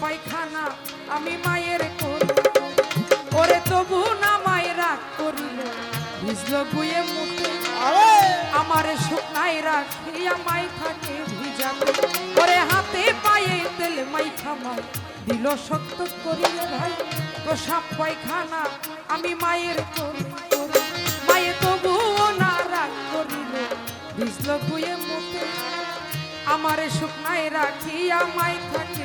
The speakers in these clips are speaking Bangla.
পায়খানা আমি মায়ের করি। ওরে তবু না মায়ের রাগ করিল। ভিজল গুয়ে মুখে আমারে শুকনাই রাখিয়া মাই থাকে ভিজাতে ওরে হাতে পায়ে তেল মাই খামাই দিল শক্ত করিলে ভাই। প্রসাব পায়খানা আমি মায়ের করি। মায়ে তবুও না রাগ করিল। ভিজল গুয়ে মুখে আমারে শুকনাই রাখিয়া মাই থাকে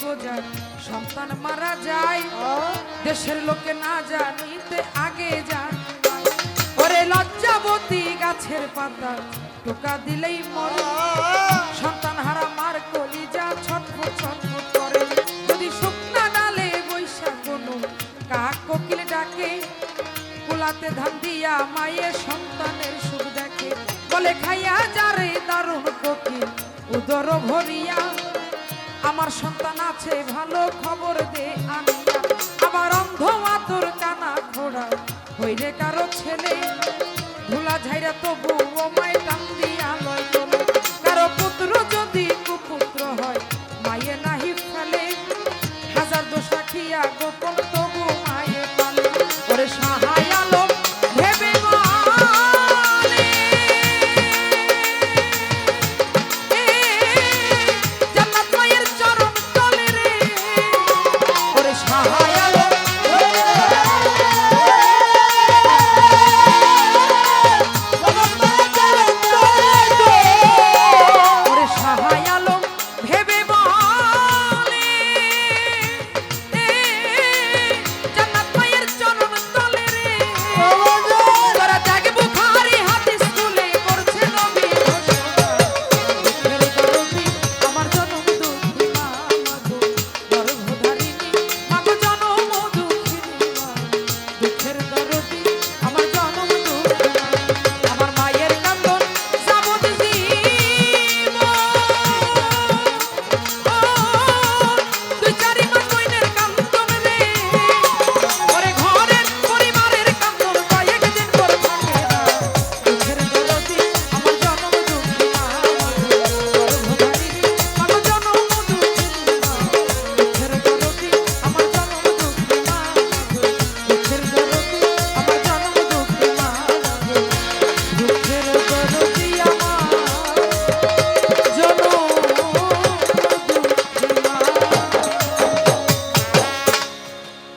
গোজার সন্তান মারা যায়। দেশের লোকে না জানিতে আগে যায়। ওরে লজ্জাবতী গাছের পাতা, টোকা দিলেই মরে। সন্তান হারা মার ছটফট ছটফট করে। যদি শুকনা ডালে বৈশা কোনো কাক কোকিল ডাকে। কুলাতে ধান দিয়া মায়ের সন্তানের সুখ দেখে। বলে, খাইয়া যারে দারুণ কোকিল, উদর ভরিয়া আমার সন্তান আছে, ভালো খবর দে আনি আমার অন্ধ আতর কানা ঘোড়া, হইলে কারও ছেলে। ধুলা ঝাইরা তবু ও মায় টান দিয়া লয় তোলে। কারও পুত্র যদি কুপুত্র হয়, মায়ে নাহি ফেলে। হাজার দোষা খিয়া গোপন